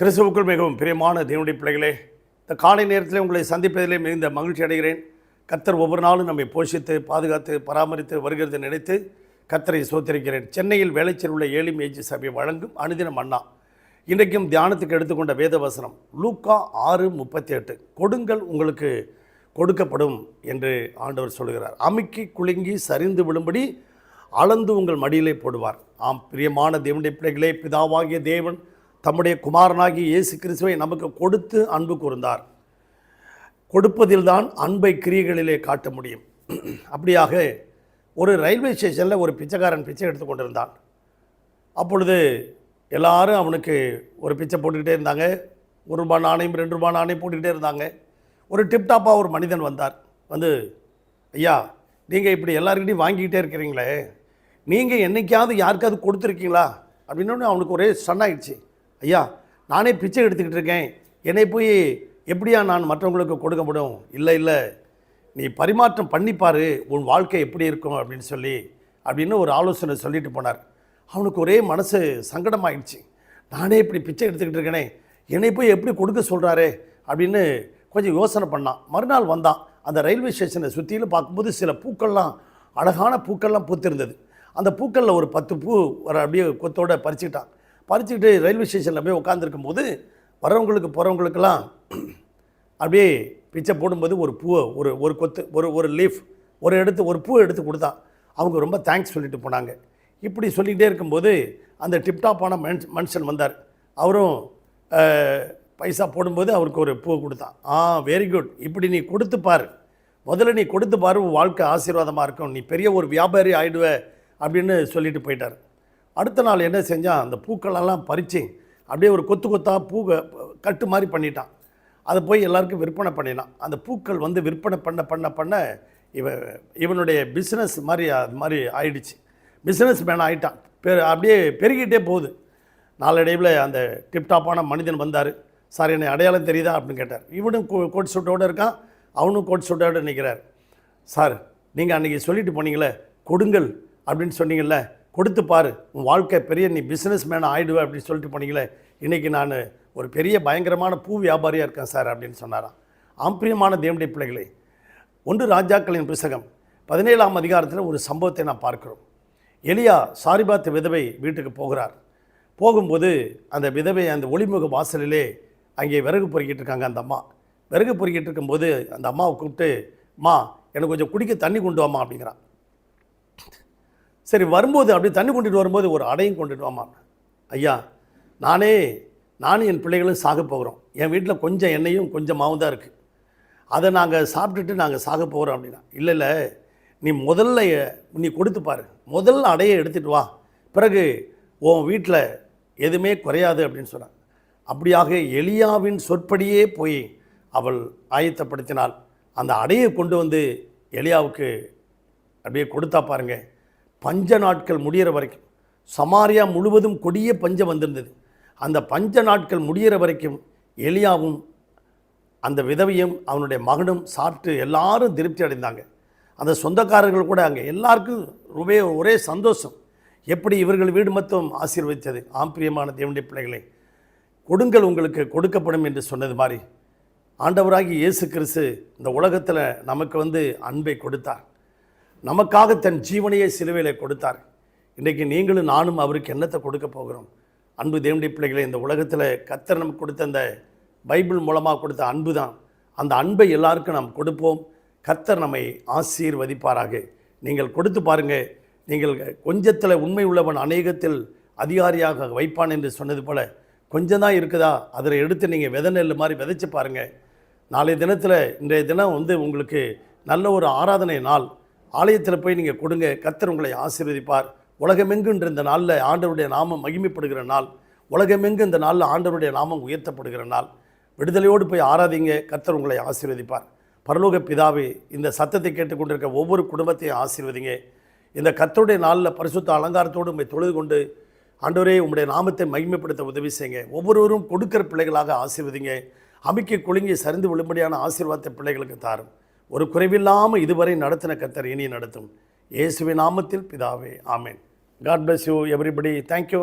கிறிஸ்துவுக்குள் மிகவும் பிரியமான தேவனுடைய பிள்ளைகளே இந்த காலை நேரத்தில் உங்களை சந்திப்பதிலே மிகுந்த மகிழ்ச்சி அடைகிறேன். கத்தர் ஒவ்வொரு நாளும் நம்மை போஷித்து பாதுகாத்து பராமரித்து வருகிறது நினைத்து கத்தரை சோத்திருக்கிறேன் சென்னையில் வேலைச்சல் உள்ள ஏழு மேஜி சபை வழங்கும் அனுதினம் அண்ணா. இன்றைக்கும் தியானத்துக்கு எடுத்துக்கொண்ட வேதவசனம் லூக்கா ஆறு முப்பத்தி எட்டு கொடுங்கள் உங்களுக்கு கொடுக்கப்படும் என்று ஆண்டவர் சொல்கிறார் அமுக்கி குலுங்கி சரிந்து விழும்படி அளந்து உங்கள் மடியிலே போடுவார். ஆம் பிரியமான தேவனுடைய பிள்ளைகளே பிதாவாகிய தேவன் தம்முடைய குமாரனாகிய இயேசு கிறிஸ்துவை நமக்கு கொடுத்து அன்பு கூர்ந்தார். கொடுப்பதில்தான் அன்பை கிரியைகளிலே காட்ட முடியும். அப்படியாக ஒரு ரயில்வே ஸ்டேஷனில் ஒரு பிச்சைக்காரன் பிச்சை எடுத்து கொண்டிருந்தான். அப்பொழுது எல்லாரும் அவனுக்கு ஒரு பிச்சை போட்டுக்கிட்டே இருந்தாங்க. ஒரு ரூபாய் நாணயம் ரெண்டு ரூபாய் நாணயம் போட்டுக்கிட்டே இருந்தாங்க. ஒரு டிப்டாப்பாக ஒரு மனிதன் வந்தார். வந்து ஐயா நீங்கள் இப்படி எல்லாருக்கிட்டையும் வாங்கிக்கிட்டே இருக்கிறீங்களே. நீங்கள் என்னைக்காவது யாருக்காவது கொடுத்துருக்கீங்களா? அப்படின்னு அவனுக்கு ஒரே சன்னாயிடுச்சு ஐயா நானே பிச்சை எடுத்துக்கிட்டு இருக்கேன். என்னை போய் எப்படியா நான் மற்றவங்களுக்கு கொடுக்க முடியும்? இல்லை இல்லை. நீ பரிமாற்றம் பண்ணிப்பார் உன் வாழ்க்கை எப்படி இருக்கும் அப்படின்னு சொல்லி அப்படின்னு ஒரு ஆலோசனை சொல்லிட்டு போனார். அவனுக்கு ஒரே மனசு சங்கடமாயிடுச்சு. நானே இப்படி பிச்சை எடுத்துக்கிட்டு இருக்கேனே என்னை போய் எப்படி கொடுக்க சொல்கிறாரே அப்படின்னு கொஞ்சம் யோசனை பண்ணான். மறுநாள் வந்தான். அந்த ரயில்வே ஸ்டேஷனை சுற்றிலும் பார்க்கும்போது சில பூக்கள்லாம் அழகான பூக்கள்லாம் பூத்திருந்தது. அந்த பூக்களில் ஒரு பத்து பூ வர அப்படியே கொத்தோட பறிச்சுக்கிட்டான். பறிச்சுக்கிட்டு ரயில்வே ஸ்டேஷனில் போய் உட்காந்துருக்கும் போது வரவங்களுக்கு போகிறவங்களுக்கெல்லாம் அப்படியே பிச்சை போடும்போது ஒரு பூவை ஒரு ஒரு கொத்து ஒரு ஒரு லீஃப் ஒரு எடுத்து ஒரு பூவை எடுத்து கொடுத்தான் அவங்க ரொம்ப தேங்க்ஸ் சொல்லிட்டு போனாங்க. இப்படி சொல்லிக்கிட்டே இருக்கும்போது அந்த டிப்டாப்பான மனுஷ் மனுஷன் வந்தார். அவரும் பைசா போடும்போது அவருக்கு ஒரு பூ கொடுத்தான். ஆ வெரி குட் இப்படி நீ கொடுத்து பாரு. முதல்ல நீ கொடுத்து பாரு உன் வாழ்க்கை ஆசீர்வாதமாக இருக்கும். நீ பெரிய ஒரு வியாபாரி ஆயிடுவ அப்படின்னு சொல்லிட்டு போயிட்டார். அடுத்த நாள் என்ன செஞ்சான் அந்த பூக்களெல்லாம் பறித்து அப்படியே ஒரு கொத்து கொத்தாக பூ கட்டு மாதிரி பண்ணிட்டான். அதை போய் எல்லாருக்கும் விற்பனை பண்ணினான். அந்த பூக்கள் வந்து விற்பனை பண்ண பண்ண பண்ண இவ இவனுடைய பிஸ்னஸ் மாதிரி அது மாதிரி ஆயிடுச்சு. பிஸ்னஸ் மேன் ஆகிட்டான் பெ அப்படியே பெருகிட்டே போகுது. நாளடைவில் அந்த டிப்டாப்பான மனிதன் வந்தார். சார் என்னை அடையாளம் தெரியுதா? அப்படின்னு கேட்டார். இவனும் கோ கோட் சூட்டோடு இருக்கான். அவனும் கோட் சூட்டோடு நிற்கிறார் சார் நீங்கள் அன்றைக்கி சொல்லிட்டு போனீங்களே கொடுங்கள் அப்படின்னு சொன்னீங்கள்ல கொடுத்து பாரு. உன் வாழ்க்கை பெரிய நீ பிஸ்னஸ் மேன் ஆகிடுவேன் அப்படின்னு சொல்லிட்டு போனீங்களே. இன்றைக்கி நான் ஒரு பெரிய பயங்கரமான பூ வியாபாரியாக இருக்கேன் சார் அப்படின்னு சொன்னாராம். ஆம்பிரியமான தேவனுடைய பிள்ளைகளே ஒன்று ராஜாக்களின் புஸ்தகம் பதினேழாம் அதிகாரத்தில் ஒரு சம்பவத்தை நான் பார்க்கிறோம். எலியா சாரிபாத் விதவை வீட்டுக்கு போகிறார். போகும்போது அந்த விதவை அந்த ஒளிமுக வாசலிலே அங்கே விறகு பொறுக்கிட்டு இருக்காங்க அந்த அம்மா. விறகு பொறுக்கிட்டு இருக்கும்போது அந்த அம்மாவை கூப்பிட்டு அம்மா எனக்கு கொஞ்சம் குடிக்க தண்ணி கொண்டு வாமா அப்படிங்கிறான். சரி வரும்போது அப்படி தண்ணி கொண்டுட்டு வரும்போது ஒரு அடையும் கொண்டுட்டு வாமா ஐயா நானே நானும் என் பிள்ளைகளும் சாக போகிறோம். என் வீட்டில் கொஞ்சம் எண்ணெயும் கொஞ்சம் மாவும் தான் இருக்குது அதை நாங்கள் சாப்பிட்டுட்டு நாங்கள் சாக போகிறோம் அப்படின்னா இல்லை இல்லை நீ முதல்ல நீ கொடுத்து பாரு. முதல்ல அடையை எடுத்துகிட்டு வா. பிறகு உன் வீட்டில் எதுவுமே குறையாது அப்படின்னு சொன்னான். அப்படியாக எலியாவின் சொற்படியே போய் அவள் ஆயத்தப்படுத்தினாள். அந்த அடையை கொண்டு வந்து எலியாவுக்கு அப்படியே கொடுத்தா பாருங்கள் பஞ்ச நாட்கள் முடியிற வரைக்கும். சமாரியா முழுவதும் கொடிய பஞ்சம் வந்திருந்தது. அந்த பஞ்ச நாட்கள் முடியிற வரைக்கும் எலியாவும் அந்த விதவையும் அவனுடைய மகனும் சாப்பிட்டு எல்லாரும் திருப்தி அடைந்தாங்க. அந்த சொந்தக்காரர்கள் கூட அங்கே எல்லாருக்கும் ரொம்பவே ஒரே சந்தோஷம். எப்படி இவர்கள் வீடு மொத்தம் ஆசீர்வதித்தது? ஆம்பிரியமான தேவனுடைய பிள்ளைகளை கொடுங்கள் உங்களுக்கு கொடுக்கப்படும் என்று சொன்னது மாதிரி ஆண்டவராகி இயேசு கிறிஸ்து இந்த உலகத்தில் நமக்கு வந்து அன்பை கொடுத்தார். நமக்காக தன் ஜீவனையை சிலுவையில் கொடுத்தார். இன்றைக்கு நீங்களும் நானும் அவருக்கு என்னத்தை கொடுக்க போகிறோம்? அன்பு தேவனுடைய பிள்ளைகளை இந்த உலகத்தில் கத்தர் நமக்கு கொடுத்த அந்த பைபிள் மூலமாக கொடுத்த அன்பு தான் அந்த அன்பை எல்லாருக்கும் நாம் கொடுப்போம். கத்தர் நம்மை ஆசீர்வதிப்பாராக. நீங்கள் கொடுத்து பாருங்கள் நீங்கள் கொஞ்சத்தில் உண்மை உள்ளவன் அநேகத்தில் அதிகாரியாக வைப்பான் என்று சொன்னது போல் கொஞ்சம் தான் இருக்குதா? அதில் எடுத்து நீங்கள் வித நெல் மாதிரி விதைச்சி பாருங்கள் நாளைய தினத்தில் இன்றைய தினம் வந்து உங்களுக்கு நல்ல ஒரு ஆராதனை நாள். ஆலயத்தில் போய் நீங்கள் கொடுங்க. கத்தர் உங்களை ஆசீர்வதிப்பார். உலகமெங்குன்ற இந்த நாளில் ஆண்டவருடைய நாமம் மகிமைப்படுகிற நாள். உலகமெங்கு இந்த நாளில் ஆண்டவருடைய நாமம் உயர்த்தப்படுகிற நாள். விடுதலையோடு போய் ஆராதிங்க. கத்தர் உங்களை ஆசீர்வதிப்பார். பரலோக பிதாவே இந்த சத்தத்தை கேட்டுக்கொண்டிருக்க ஒவ்வொரு குடும்பத்தையும் ஆசீர்வதிங்க. இந்த கத்தருடைய நாளில் பரிசுத்த அலங்காரத்தோடு உண்மை தொழுது கொண்டு ஆண்டவரே உங்களுடைய நாமத்தை மகிமைப்படுத்த உதவி செய்யுங்க. ஒவ்வொருவரும் கொடுக்கிற பிள்ளைகளாக ஆசீர்வதிங்க. அமைக்க குலுங்கி சரிந்து விழும்படியான ஆசீர்வாதத்தை பிள்ளைகளுக்கு தாரும். ஒரு குறைவில்லாமல் இதுவரை நடத்தின கத்தர் இனி நடத்தும் இயேசுவின் நாமத்தில் பிதாவே ஆமேன். God bless you everybody thank you